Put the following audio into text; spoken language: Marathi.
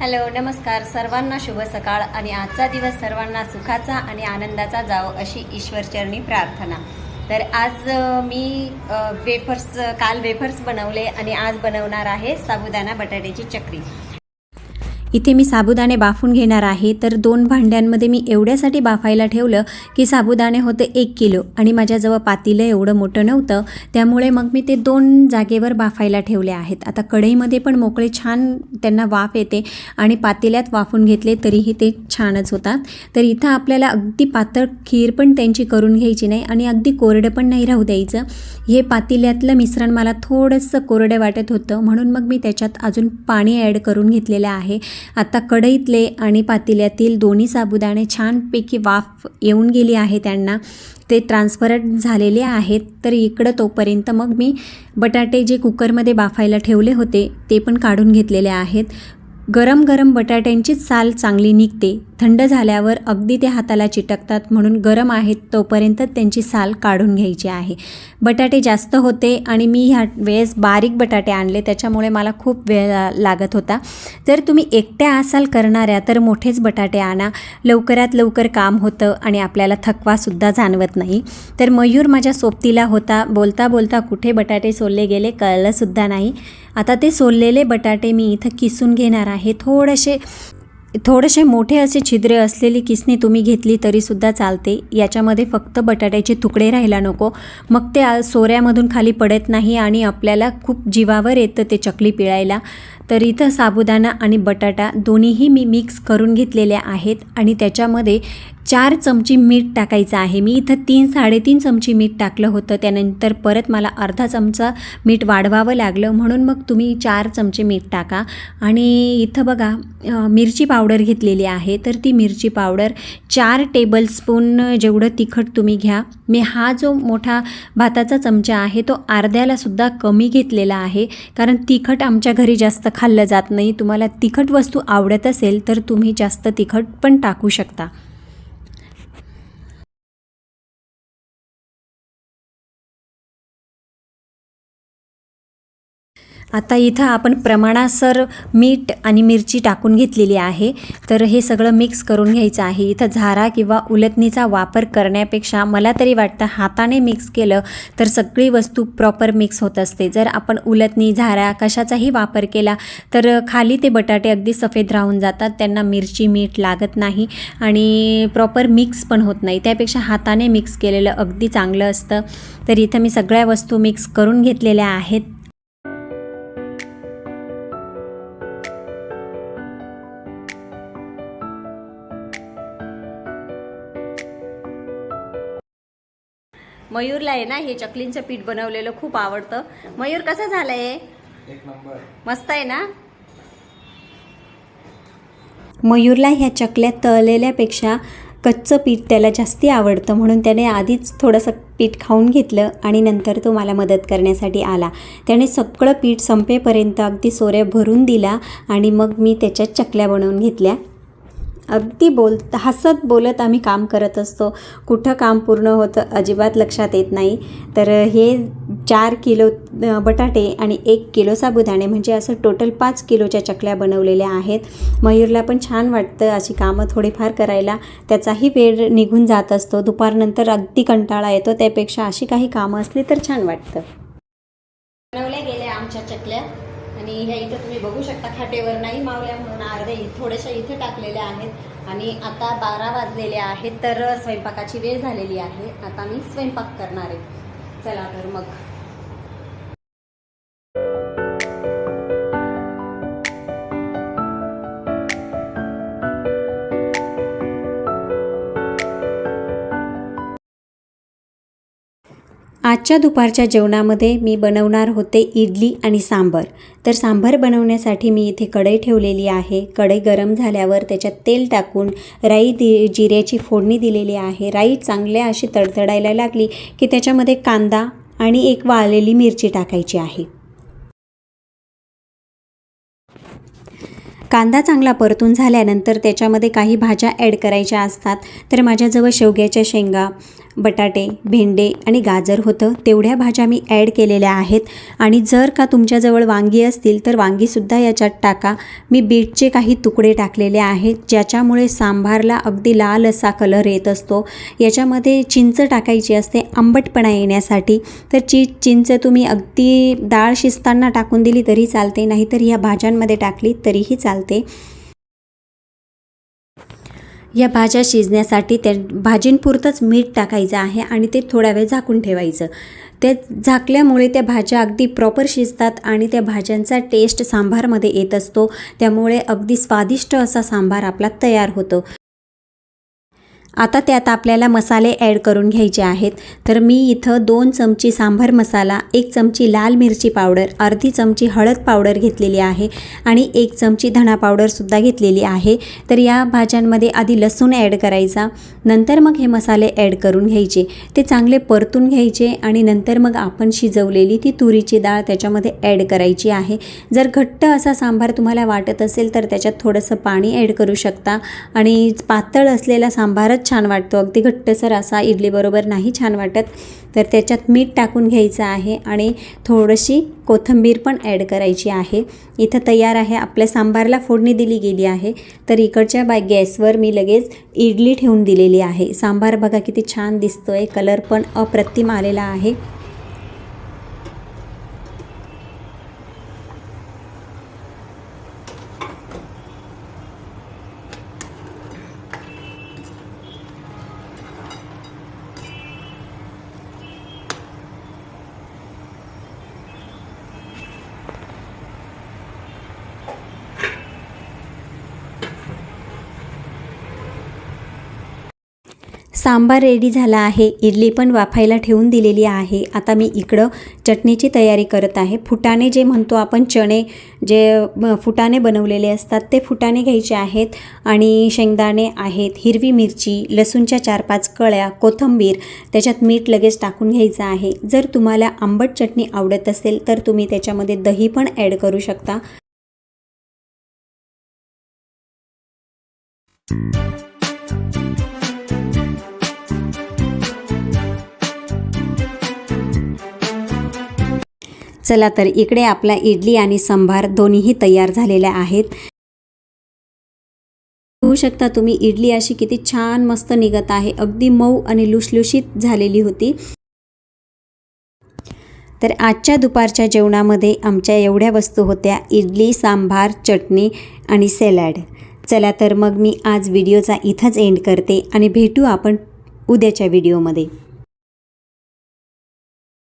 हॅलो नमस्कार. सर्वांना शुभ सकाळ आणि आजचा दिवस सर्वांना सुखाचा आणि आनंदाचा जावो अशी ईश्वरचरणी प्रार्थना. तर आज मी वेफर्स काल वेफर्स बनवले आणि आज बनवणार आहे साबुदाणा बटाट्याची चकरी. इथे मी साबुदाणे बाफून घेणार आहे. तर दोन भांड्यांमध्ये मी एवढ्यासाठी बाफायला ठेवलं की साबुदाणे होते एक किलो आणि माझ्याजवळ पातीलं एवढं मोठं नव्हतं. त्यामुळे मग मी ते दोन जागेवर बाफायला ठेवले आहेत. आता कढईमध्ये पण मोकळे छान त्यांना वाफ येते आणि पातेल्यात वाफून घेतले तरीही ते छानच होतात. तर इथं आपल्याला अगदी पातळ खीर पण त्यांची करून घ्यायची नाही आणि अगदी कोरडं पण नाही राहू द्यायचं. हे पातेल्यातलं मिश्रण मला थोडंसं कोरडं वाटत होतं म्हणून मग मी त्याच्यात अजून पाणी ॲड करून घेतलेलं आहे. आता कढईतले आणि पातेल्यातील दोन्ही साबुदाणे छानपैकी वाफ येऊन गेली आहे त्यांना. ते ट्रान्सफरंट झालेले आहेत. तर इकडं तोपर्यंत मग मी बटाटे जे कुकरमध्ये बाफायला ठेवले होते ते पण काढून घेतलेले आहेत. गरम गरम बटाट्यांचीच साल चांगली निघते. थंड झाल्यावर अगदी ते हाताला चिटकतात म्हणून गरम आहेत तोपर्यंत त्यांची साल काढून घ्यायची आहे. बटाटे जास्त होते आणि मी ह्या वेळेस बारीक बटाटे आणले त्याच्यामुळे मला खूप वेळ लागत होता. जर तुम्ही एकट्या असाल करणाऱ्या तर मोठेच बटाटे आणा. लवकरात लवकर काम होतं आणि आपल्याला थकवासुद्धा जाणवत नाही. तर मयूर माझ्या सोबतीला होता. बोलता बोलता कुठे बटाटे सोलले गेले कळलंसुद्धा नाही. आता ते सोललेले बटाटे मी इथं किसून घेणार आहे. थोडेसे थोडेसे मोठे असे छिद्रे असलेली किसणी तुम्ही घेतली तरीसुद्धा चालते. याच्यामध्ये फक्त बटाट्याचे तुकडे राहायला नको. मग ते सोऱ्यामधून खाली पडत नाही आणि आपल्याला खूप जीवावर येतं ते चकली पिळायला. तर इथं साबुदाणा आणि बटाटा दोन्हीही मी मिक्स करून घेतलेल्या आहेत आणि त्याच्यामध्ये चार चमची मीठ टाकायचं आहे. मी इथं तीन साडेतीन चमची मीठ टाकलं होतं. त्यानंतर परत मला अर्धा चमचा मीठ वाढवावं लागलं. म्हणून मग तुम्ही चार चमचे मीठ टाका. आणि इथं बघा मिरची पावडर घेतलेली आहे. तर ती मिरची पावडर चार टेबलस्पून जेवढं तिखट तुम्ही घ्या. मी हा जो मोठा भाताचा चमचा आहे तो अर्ध्यालासुद्धा कमी घेतलेला आहे. कारण तिखट आमच्या घरी जास्त खाल्लं जात नाही. तुम्हाला तिखट वस्तू आवडत असेल तर तुम्ही जास्त तिखट पण टाकू शकता. आता इथं आपण प्रमाणासर मीठ आणि मिरची टाकून घेतलेली आहे. तर हे सगळं मिक्स करून घ्यायचं आहे. इथं झारा किंवा उलटणीचा वापर करण्यापेक्षा मला तरी वाटतं हाताने मिक्स केलं तर सगळी वस्तू प्रॉपर मिक्स होत असते. जर आपण उलटणी झारा कशाचाही वापर केला तर खाली ते बटाटे अगदी सफेद राहून जातात. त्यांना मिरची मीठ लागत नाही आणि प्रॉपर मिक्स पण होत नाही. त्यापेक्षा हाताने मिक्स केलेलं अगदी चांगलं असतं. तर इथं मी सगळ्या वस्तू मिक्स करून घेतलेल्या आहेत. मयूरला आहे ना हे चकलींचं पीठ बनवलेलं खूप आवडतं. मयूर कसं झालंय? एक नंबर. मस्त आहे ना? मयूरला ह्या चकल्या तळलेल्यापेक्षा कच्चं पीठ त्याला जास्ती आवडतं म्हणून त्याने आधीच थोडंसं पीठ खाऊन घेतलं आणि नंतर तो मला मदत करण्यासाठी आला. त्याने सगळं पीठ संपेपर्यंत अगदी सोऱ्या भरून दिला आणि मग मी त्याच्यात चकल्या बनवून घेतल्या. अगदी बोल हसत बोलत आम्ही काम करत असतो. कुठं काम पूर्ण होतं अजिबात लक्षात येत नाही. तर हे चार किलो बटाटे आणि एक किलो साबुदाणे म्हणजे असं टोटल पाच किलोच्या चकल्या बनवलेल्या आहेत. मयूरला पण छान वाटतं अशी कामं थोडीफार करायला. त्याचाही वेळ निघून जात असतो. दुपारनंतर अगदी कंटाळा येतो. त्यापेक्षा अशी काही कामं असली तर छान वाटतं. बनवल्या गेल्या आमच्या चकल्या. आणि ह्या इथं तुम्ही बघू शकता खाटेवर नाही मावल्या म्हणून अर्धे थोड्याशा इथे टाकलेल्या आहेत. आणि आता बारा वाजलेले आहेत तर स्वयंपाकाची वेळ झालेली आहे. आता मी स्वयंपाक करणार आहे. चला तर मग. आजच्या दुपारच्या जेवणामध्ये मी बनवणार होते इडली आणि सांबर. तर सांबर बनवण्यासाठी मी इथे कढई ठेवलेली आहे. कढई गरम झाल्यावर त्याच्यात तेल टाकून राई दि जिऱ्याची फोडणी दिलेली आहे. राई चांगल्या अशी तडतडायला लागली की त्याच्यामध्ये कांदा आणि एक वाळलेली मिरची टाकायची आहे. कांदा चांगला परतून झाल्यानंतर त्याच्यामध्ये काही भाज्या ॲड करायच्या असतात. तर माझ्याजवळ शेवग्याच्या शेंगा बटाटे भेंडे आणि गाजर होतं तेवढ्या भाज्या मी ॲड केलेल्या आहेत. आणि जर का तुमच्याजवळ वांगी असतील तर वांगीसुद्धा याच्यात टाका. मी बीटचे काही तुकडे टाकलेले आहेत ज्याच्यामुळे सांबारला अगदी लाल असा कलर येत असतो. याच्यामध्ये चिंच टाकायची असते आंबटपणा येण्यासाठी. तर ची चिंच तुम्ही अगदी डाळ शिजताना टाकून दिली तरी चालते नाहीतर ह्या भाज्यांमध्ये टाकली तरीही चालते. या भाज्या शिजण्यासाठी त्या भाजींपुरतंच मीठ टाकायचं आहे आणि ते थोडा वेळ झाकून ठेवायचं. ते झाकल्यामुळे त्या भाज्या अगदी प्रॉपर शिजतात आणि त्या भाज्यांचा टेस्ट सांबारमध्ये येत असतो. त्यामुळे अगदी स्वादिष्ट असा सांबार आपला तयार होतो. आता त्यात आपल्याला मसाले ॲड करून घ्यायचे आहेत. तर मी इथं दोन चमची सांभर मसाला एक चमची लाल मिरची पावडर अर्धी चमची हळद पावडर घेतलेली आहे आणि एक चमची धणा पावडरसुद्धा घेतलेली आहे. तर या भाज्यांमध्ये आधी लसूण ॲड करायचा नंतर मग हे मसाले ॲड करून घ्यायचे. ते चांगले परतून घ्यायचे आणि नंतर मग आपण शिजवलेली ती तुरीची डाळ त्याच्यामध्ये ॲड करायची आहे. जर घट्ट असा सांबार तुम्हाला वाटत असेल तर त्याच्यात थोडंसं पाणी ॲड करू शकता आणि पातळ असलेला सांबारच छान वाटतो. अगदी घट्टसर असा इडलीबरोबर नाही छान वाटत. तर त्याच्यात मीठ टाकून घ्यायचं आहे आणि थोडीशी कोथिंबीर पण ॲड करायची आहे. इथं तयार आहे. आपल्या सांबारला फोडणी दिली गेली आहे. तर इकडच्या बाय गॅसवर मी लगेच इडली ठेवून दिलेली आहे. सांबार बघा किती छान दिसतो आहे कलर पण अप्रतिम आलेला आहे. सांबार रेडी झाला आहे. इडली पण वाफायला ठेवून दिलेली आहे. आता मी इकडं चटणीची तयारी करत आहे. फुटाणे जे म्हणतो आपण चणे जे फुटाने फुटाणे बनवलेले असतात ते फुटाणे घ्यायचे आहेत आणि शेंगदाणे आहेत हिरवी मिरची लसूणच्या चार पाच कळ्या कोथिंबीर त्याच्यात मीठ लगेच टाकून घ्यायचं आहे. जर तुम्हाला आंबट चटणी आवडत असेल तर तुम्ही त्याच्यामध्ये दही पण ॲड करू शकता. चला तर इकडे आपला इडली आणि सांभार दोन्हीही तयार झालेल्या आहेत. होऊ शकता तुम्ही इडली अशी किती छान मस्त निघत आहे. अगदी मऊ आणि लुसलुशीत झालेली होती. तर आजच्या दुपारच्या जेवणामध्ये आमच्या एवढ्या वस्तू होत्या इडली सांभार चटणी आणि सॅलॅड. चला तर मग मी आज व्हिडिओचा इथंच एंड करते आणि भेटू आपण उद्याच्या व्हिडिओमध्ये.